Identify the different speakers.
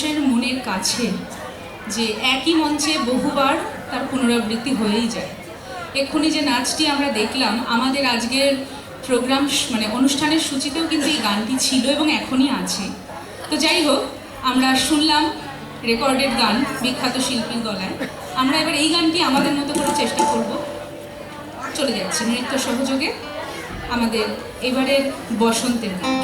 Speaker 1: মানুষের মনের কাছে যে একই মঞ্চে বহুবার তার পুনরাবৃত্তি হয়েই যায়। এক্ষুনি যে নাচটি আমরা দেখলাম, আমাদের আজকের প্রোগ্রাম মানে অনুষ্ঠানের সূচিতেও কিন্তু এই গানটি ছিল এবং এখনই আছে। তো যাই হোক, আমরা শুনলাম রেকর্ডেড গান বিখ্যাত শিল্পীর গলায়। আমরা এবার এই গানটি আমাদের মতো করে চেষ্টা করব। চলে যাচ্ছি নৃত্য সহযোগে আমাদের এবারের বসন্তের গান